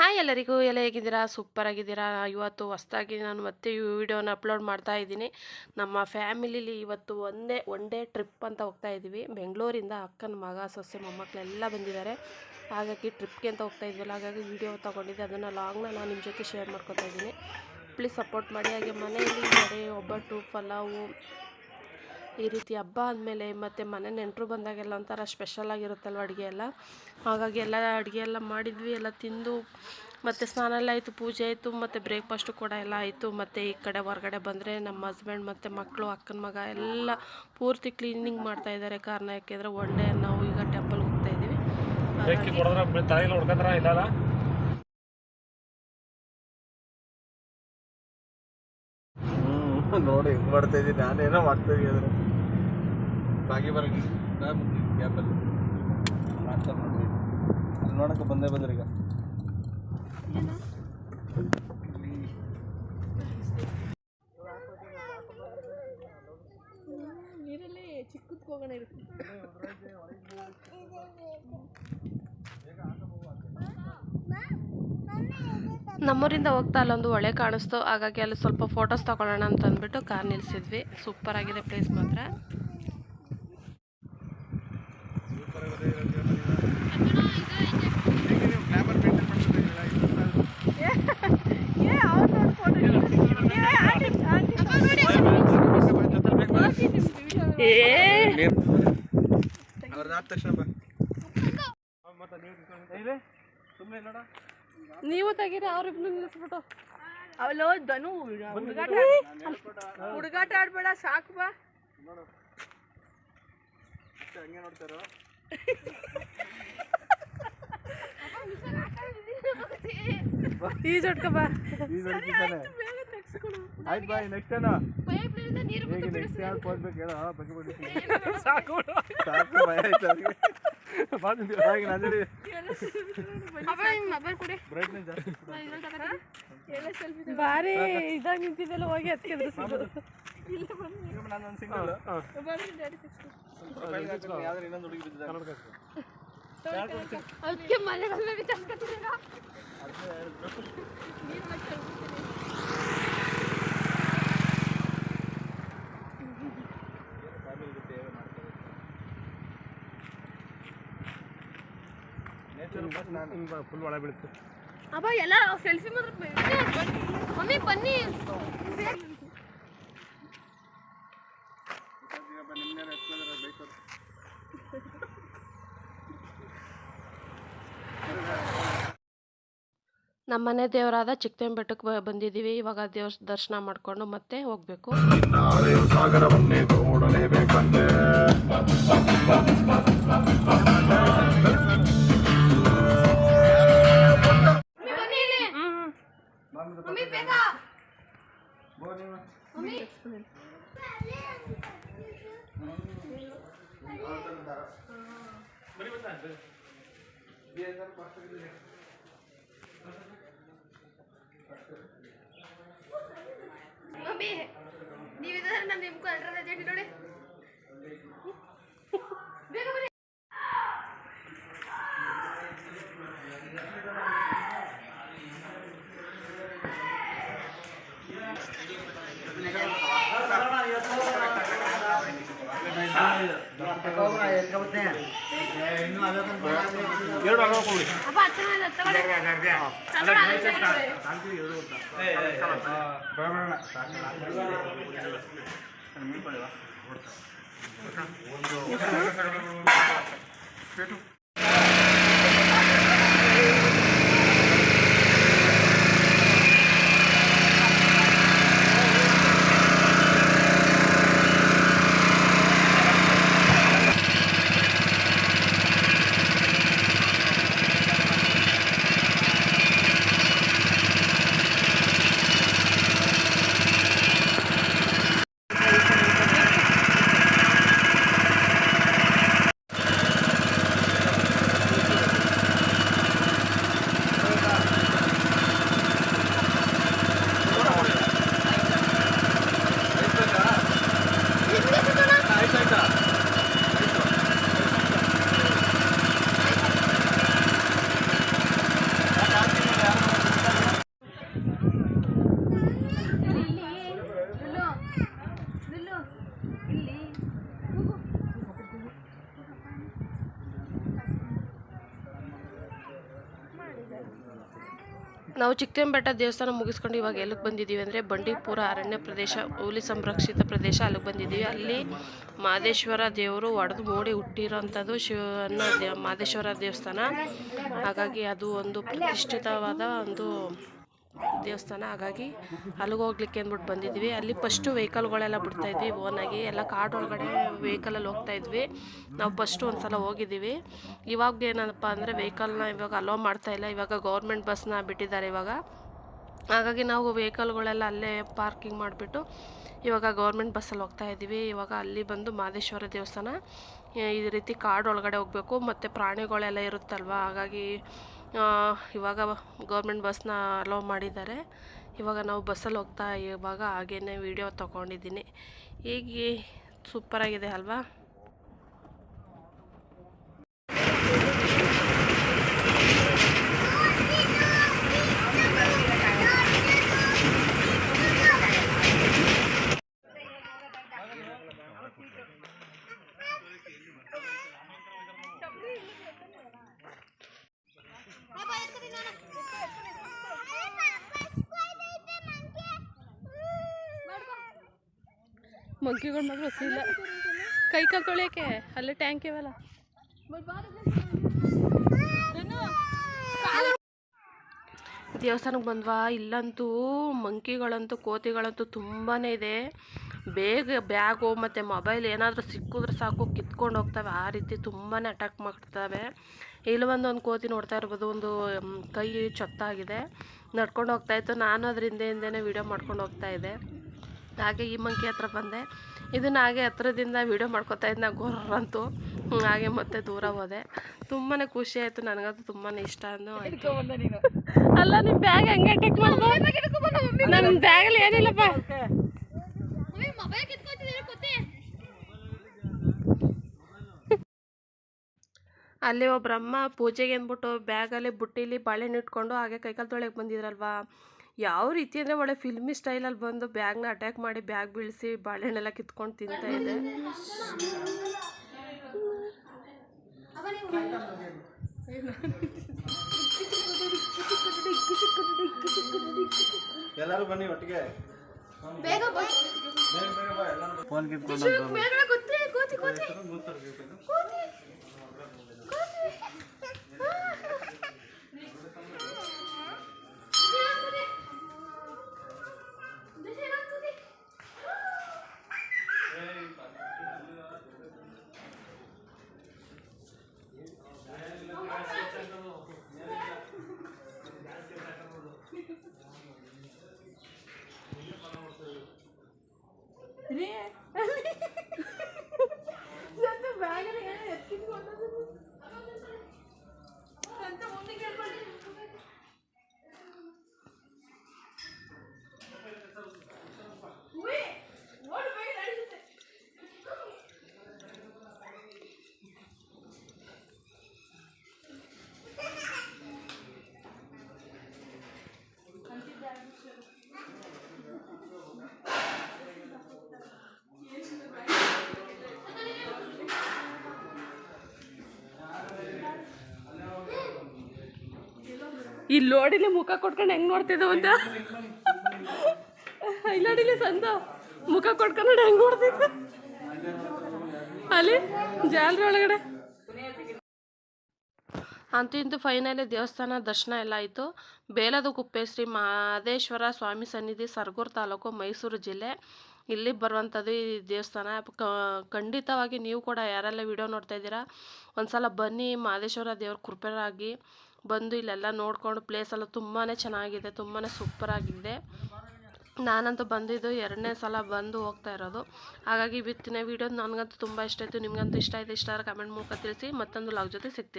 Hi ಎಲ್ಲರಿಗೂ, ಎಲ್ಲ ಹೇಗಿದ್ದೀರಾ? ಸೂಪರ್ ಆಗಿದ್ದೀರಾ? ಇವತ್ತು ಹೊಸ್ದಾಗಿ ನಾನು ಮತ್ತೆ ಈ ವಿಡಿಯೋನ ಅಪ್ಲೋಡ್ ಮಾಡ್ತಾ ಇದ್ದೀನಿ. ನಮ್ಮ ಫ್ಯಾಮಿಲಿಲಿ ಇವತ್ತು ಒಂದೇ, ಒನ್ ಡೇ ಟ್ರಿಪ್ ಅಂತ ಹೋಗ್ತಾ ಇದ್ದೀವಿ. ಬೆಂಗಳೂರಿಂದ ಅಕ್ಕನ ಮಗ, ಸೊಸೆ, ಮೊಮ್ಮಕ್ಕಳೆಲ್ಲ ಬಂದಿದ್ದಾರೆ. ಹಾಗಾಗಿ ಟ್ರಿಪ್ಗೆ ಅಂತ ಹೋಗ್ತಾ ಇದ್ವಲ್ಲ, ಹಾಗಾಗಿ ವಿಡಿಯೋ ತೊಗೊಂಡಿದ್ದೆ. ಅದನ್ನು ಲಾಂಗ್ನ ನಾನು ನಿಮ್ಮ ಜೊತೆ ಶೇರ್ ಮಾಡ್ಕೊತಾ ಇದ್ದೀನಿ. ಪ್ಲೀಸ್ ಸಪೋರ್ಟ್ ಮಾಡಿ. ಹಾಗೆ ಮನೆಯಲ್ಲಿ ಒಬ್ಬಟ್ಟು, ಪಲಾವು ಈ ರೀತಿ ಹಬ್ಬ ಆದಮೇಲೆ ಮತ್ತು ಮನೆ ನೆಂಟರು ಬಂದಾಗೆಲ್ಲ ಒಂಥರ ಸ್ಪೆಷಲ್ ಆಗಿರುತ್ತಲ್ವ ಅಡುಗೆ ಎಲ್ಲ? ಹಾಗಾಗಿ ಎಲ್ಲ ಅಡುಗೆ ಎಲ್ಲ ಮಾಡಿದ್ವಿ ಎಲ್ಲ ತಿಂದು ಮತ್ತು ಸ್ನಾನ ಎಲ್ಲ ಆಯಿತು ಪೂಜೆ ಆಯಿತು ಮತ್ತು ಬ್ರೇಕ್ಫಾಸ್ಟು ಕೂಡ ಎಲ್ಲ ಆಯಿತು ಮತ್ತು ಈ ಕಡೆ ಹೊರಗಡೆ ಬಂದರೆ ನಮ್ಮ ಹಸ್ಬೆಂಡ್ ಮತ್ತು ಮಕ್ಕಳು ಅಕ್ಕನ ಮಗ ಎಲ್ಲ ಪೂರ್ತಿ ಕ್ಲೀನಿಂಗ್ ಮಾಡ್ತಾ ಇದ್ದಾರೆ. ಕಾರಣ ಯಾಕೆಂದರೆ ಒನ್ ಡೇ ನಾವು ಈಗ ಟೆಂಪಲ್ಗೆ ಹೋಗ್ತಾ ಇದ್ದೀವಿ. ನೋಡಿ ಹಿಂಗ್ ಮಾಡ್ತಾ ಇದ್ದೀನಿ ನಾನೇನೋ ಮಾಡ್ತಾ ಇದ್ದೀನಿ ಬಾಗಿ ಬರಗಿ ಗ್ಯಾಪಲ್ಲಿ ಮಾಡ್ತಾರೆ ನೋಡ್ರಿ ಅಲ್ಲಿ. ನೋಡಕ್ಕೆ ಬಂದೇ ಬಂದ್ರಿ ಈಗ. ನೀರಲ್ಲೇ ಚಿಕ್ಕದಕ್ಕೆ ಹೋಗೋಣ ಇರುತ್ತೆ ನಮ್ಮೂರಿಂದ ಹೋಗ್ತಾ ಅಲ್ಲೊಂದು ಹೊಳೆ ಕಾಣಿಸ್ತು. ಹಾಗಾಗಿ ಅಲ್ಲಿ ಸ್ವಲ್ಪ ಫೋಟೋಸ್ ತಗೊಳ್ಳೋಣ ಅಂತ ಅಂದ್ಬಿಟ್ಟು ಕಾರ್ ನಿಲ್ಸಿದ್ವಿ. ಸೂಪರ್ ಆಗಿದೆ ಪ್ಲೇಸ್ ಮಾತ್ರ. ನೀವು ತೆಗೀರಿ ಅವ್ರಿಬ್ರು ನಿಲ್ಲಿಸ್ಬಿಟ್ಟು ಅವಳು ಧನು ಹುಡುಗಾಟ ಹುಡುಗಾಟ ಆಡ್ಬೇಡ ಸಾಕು ಬಾ. ಹಂಗೆ ನೋಡ್ತಾರೋ? ಈ ಜೊಟ್ಕ ಬಾ. ಆಯ್ತು ಬಾಯ್ ನೆಕ್ಸ್ಟ್ ಏನೋ ಹೇಗೆ ನೆಕ್ಸ್ಟ್ ಯಾರು ಹೋಗ್ಬೇಕು ಹೇಳೋ ಬಗ್ಗೆ ಬಗ್ಗೆ ಸಾಕು ಸಾಕು ಭಯ ಆಯ್ತು ಅವ್ರಿಗೆ. ಹಾಗೆ ನಂಜಡಿ ಬ್ರೈಟ್ನೆಸ್ ಜಾಸ್ತಿ ಬಾರಿ ಇದಾಗ ನಿಂತಿದ್ದೆಲ್ಲ ಹೋಗಿ ನಾನು ಒಂದು ಸಿಂಗಲ್ ಯಾವ್ದಾರು ಇನ್ನೊಂದು ಹುಡುಗಿ ಅದಕ್ಕೆ ಮನೆ ನಾನು ಫುಲ್ ಒಳ ಬೀಳುತ್ತೆ ಅಪ್ಪ ಎಲ್ಲ ಸೆಲ್ಫಿ ಮಾತ್ರ ಮಮ್ಮಿ ಬನ್ನಿ. ನಮ್ಮನೆ ದೇವರಾದ ಚಿಕ್ಕದೇಮ್ ಬೆಟ್ಟಕ್ಕೆ ಬಂದಿದ್ದೀವಿ. ಇವಾಗ ದೇವ್ರ ದರ್ಶನ ಮಾಡಿಕೊಂಡು ಮತ್ತೆ ಹೋಗಬೇಕು. ಬನ್ನಿ ಮಮ್ಮಿ ಬೇಗ ಮಮ್ಮಿ ಮಮ್ಮಿ ನೀವಿದ್ರೆ ನಾನು ನಿಮ್ಗೂ ಅಲ್ಟ್ರಾ ಏಜೆಂಟ್ ನೋಡಿ ಎರಡು ಅರ್ಧ ಕೊಡಿ. ಒಂದು ನಾವು ಚಿಕ್ಕತೆಂಬೆಟ್ಟ ದೇವಸ್ಥಾನ ಮುಗಿಸ್ಕೊಂಡು ಇವಾಗ ಎಲ್ಲಿಗೆ ಬಂದಿದ್ದೀವಿ ಅಂದರೆ ಬಂಡೀಪುರ ಅರಣ್ಯ ಪ್ರದೇಶ, ಹುಲಿ ಸಂರಕ್ಷಿತ ಪ್ರದೇಶ ಅಲ್ಲಿಗೆ ಬಂದಿದ್ದೀವಿ. ಅಲ್ಲಿ ಮಾದೇಶ್ವರ ದೇವರು ಒಡೆದು ಮೂಡಿ ಹುಟ್ಟಿರೋಂಥದ್ದು ಶಿವನ ದೇ, ಮಾದೇಶ್ವರ ದೇವಸ್ಥಾನ. ಹಾಗಾಗಿ ಅದು ಒಂದು ಪ್ರತಿಷ್ಠಿತವಾದ ಒಂದು ದೇವಸ್ಥಾನ. ಹಾಗಾಗಿ ಅಲ್ಲಿಗೆ ಹೋಗ್ಲಿಕ್ಕೆ ಅಂದ್ಬಿಟ್ಟು ಬಂದಿದ್ವಿ. ಅಲ್ಲಿ ಫಸ್ಟು ವೆಹಿಕಲ್ಗಳೆಲ್ಲ ಬಿಡ್ತಾ ಇದ್ವಿ. ಓನಾಗಿ ಎಲ್ಲ ಕಾಡು ಒಳಗಡೆ ವೆಹಿಕಲಲ್ಲಿ ಹೋಗ್ತಾ ಇದ್ವಿ. ನಾವು ಫಸ್ಟು ಒಂದು ಸಲ ಹೋಗಿದ್ದೀವಿ. ಇವಾಗ ಏನಪ್ಪ ಅಂದರೆ ವೆಹಿಕಲ್ನ ಇವಾಗ ಅಲೋ ಮಾಡ್ತಾ ಇಲ್ಲ. ಇವಾಗ ಗೌರ್ಮೆಂಟ್ ಬಸ್ನ ಬಿಟ್ಟಿದ್ದಾರೆ ಇವಾಗ. ಹಾಗಾಗಿ ನಾವು ವೆಹಿಕಲ್ಗಳೆಲ್ಲ ಅಲ್ಲೇ ಪಾರ್ಕಿಂಗ್ ಮಾಡಿಬಿಟ್ಟು ಇವಾಗ ಗೌರ್ಮೆಂಟ್ ಬಸ್ಸಲ್ಲಿ ಹೋಗ್ತಾ ಇದ್ದೀವಿ. ಇವಾಗ ಅಲ್ಲಿ ಬಂದು ಮಾದೇಶ್ವರ ದೇವಸ್ಥಾನ. ಈ ರೀತಿ ಕಾಡು ಒಳಗಡೆ ಹೋಗಬೇಕು. ಮತ್ತು ಪ್ರಾಣಿಗಳೆಲ್ಲ ಇರುತ್ತಲ್ವ? ಹಾಗಾಗಿ ಇವಾಗ ಗೌರ್ಮೆಂಟ್ ಬಸ್ನ ಅಲೋ ಮಾಡಿದ್ದಾರೆ. ಇವಾಗ ನಾವು ಬಸ್ಸಲ್ಲಿ ಹೋಗ್ತಾ ಇವಾಗ ಹಾಗೇ ವಿಡಿಯೋ ತೊಗೊಂಡಿದ್ದೀನಿ. ಹೀಗೆ? ಸೂಪರಾಗಿದೆ ಅಲ್ವಾ? ಮಂಕಿಗಳು ಮಾತ್ರ ಹಸಿಲ್ಲ ಕೈ ಕಾಲು ಅಲ್ಲೇ ಟ್ಯಾಂಕ್ ಇವಲ್ಲ. ದೇವಸ್ಥಾನಕ್ಕೆ ಬಂದ್ವಾ? ಇಲ್ಲಂತೂ ಮಂಕಿಗಳಂತೂ ಕೋತಿಗಳಂತೂ ತುಂಬಾ ಇದೆ. ಬೇಗ ಬ್ಯಾಗು ಮತ್ತು ಮೊಬೈಲ್ ಏನಾದರೂ ಸಿಕ್ಕಿದ್ರೆ ಸಾಕು, ಕಿತ್ಕೊಂಡು ಹೋಗ್ತವೆ. ಆ ರೀತಿ ತುಂಬಾ ಅಟ್ಯಾಕ್ ಮಾಡ್ತವೆ. ಇಲ್ಲಿ ಒಂದು ಒಂದು ಕೋತಿ ನೋಡ್ತಾ ಇರ್ಬೋದು, ಒಂದು ಕೈ ಚೊತ್ತಾಗಿದೆ. ನಡ್ಕೊಂಡು ಹೋಗ್ತಾಯಿತ್ತು ನಾನು ಅದ್ರ ಹಿಂದೆ ಹಿಂದೆನೇ ವೀಡಿಯೋ ಮಾಡ್ಕೊಂಡು ಹೋಗ್ತಾ ಇದ್ದೆ. ಹಾಗೆ ಈ ಮಂಕಿ ಹತ್ರ ಬಂದೆ. ಇದನ್ನು ಹಾಗೆ ಹತ್ರದಿಂದ ವೀಡಿಯೋ ಮಾಡ್ಕೊತಾ ಇದ್ದ ಗೊರ್ರಂತು ಹಾಗೆ ಮತ್ತೆ ದೂರ ಹೋದೆ. ತುಂಬಾ ಖುಷಿ ಆಯಿತು. ನನಗಂತೂ ತುಂಬಾ ಇಷ್ಟ ಅಂದು ಆಯಿತು. ಅಲ್ಲ ನಿಮ್ಮ ಬ್ಯಾಗ್ ಹಂಗೆ ಟೆಕ್ ಮಾಡ್ಬೋದು ನನ್ನ ಬ್ಯಾಗಲ್ಲಿ ಏನಿಲ್ಲಪ್ಪ. ಅಲ್ಲಿ ಒಬ್ರಮ್ಮ ಪೂಜೆಗೆ ಅಂದ್ಬಿಟ್ಟು ಬ್ಯಾಗಲ್ಲಿ ಬುಟ್ಟಿಲಿ ಬಾಳೆಹಣ್ಣು ಇಟ್ಕೊಂಡು ಹಾಗೆ ಕೈಕಾಲು ತೊಳೆಯೋಕೆ ಬಂದಿದ್ರಲ್ವಾ? ಯಾವ ರೀತಿ ಅಂದರೆ ಒಳ್ಳೆ ಫಿಲ್ಮಿ ಸ್ಟೈಲಲ್ಲಿ ಬಂದು ಬ್ಯಾಗ್ನ ಅಟ್ಯಾಕ್ ಮಾಡಿ ಬ್ಯಾಗ್ ಬೀಳಿಸಿ ಬಾಳೆಹಣ್ಣೆಲ್ಲ ಕಿತ್ಕೊಂಡು ತಿಂತಾ ಇದೆ. ಎಲ್ಲರೂ ಬನ್ನಿ ಒಟ್ಟಿಗೆ. ಫೋನ್ ಕೋತಿ ಕೋತಿ ಕೋತಿ ಇಲ್ಲಿ ನೋಡಿಲಿ ಮುಖ ಕೊಟ್ಕೊಂಡು ಹೆಂಗ್ ನೋಡ್ತಿದ್ದವು ಅಂತ ನೋಡಿಲಿ ಸಂತ ಮುಖ ಕೊಟ್ಕೊಂಡು ಹೆಂಗ್ ನೋಡ್ತಿದ್ದ? ಅಲ್ಲಿ, ಜಾಲ್ರಿ ಒಳಗಡೆ. ಅಂತೂ ಇಂತೂ ಫೈನಲಿ ದೇವಸ್ಥಾನ ದರ್ಶನ ಎಲ್ಲ ಆಯಿತು. ಬೇಲದ ಕುಪ್ಪೆ ಶ್ರೀ ಮಹದೇಶ್ವರ ಸ್ವಾಮಿ ಸನ್ನಿಧಿ ಸರ್ಗೂರು ತಾಲೂಕು ಮೈಸೂರು ಜಿಲ್ಲೆ. ಇಲ್ಲಿ ಬರುವಂಥದ್ದು ಈ ದೇವಸ್ಥಾನ. ಖಂಡಿತವಾಗಿ ನೀವು ಕೂಡ ಯಾರೆಲ್ಲ ವಿಡಿಯೋ ನೋಡ್ತಾ ಇದ್ದೀರಾ, ಒಂದ್ಸಲ ಬನ್ನಿ ಮಹದೇಶ್ವರ ದೇವ್ರ ಕೃಪೆರಾಗಿ ಬಂದು ಇಲ್ಲೆಲ್ಲ ನೋಡ್ಕೊಂಡು ಪ್ಲೇಸ್ ಎಲ್ಲ ತುಂಬಾ ಚೆನ್ನಾಗಿದೆ ತುಂಬಾ ಸೂಪರಾಗಿದೆ ನಾನಂತೂ ಬಂದಿದ್ದು ಎರಡನೇ ಸಲ ಬಂದು ಹೋಗ್ತಾ ಇರೋದು. ಹಾಗಾಗಿ ಇವತ್ತಿನ ವೀಡಿಯೋ ನನಗಂತೂ ತುಂಬ ಇಷ್ಟ ಆಯಿತು, ನಿಮಗಂತೂ ಇಷ್ಟ ಆಯಿತು ಇಷ್ಟ ಆದರೆ ಕಮೆಂಟ್ ಮೂಲಕ ತಿಳಿಸಿ ಮತ್ತೊಂದು ಲಾಗ್ ಜೊತೆ ಸಿಗ್ತೀನಿ.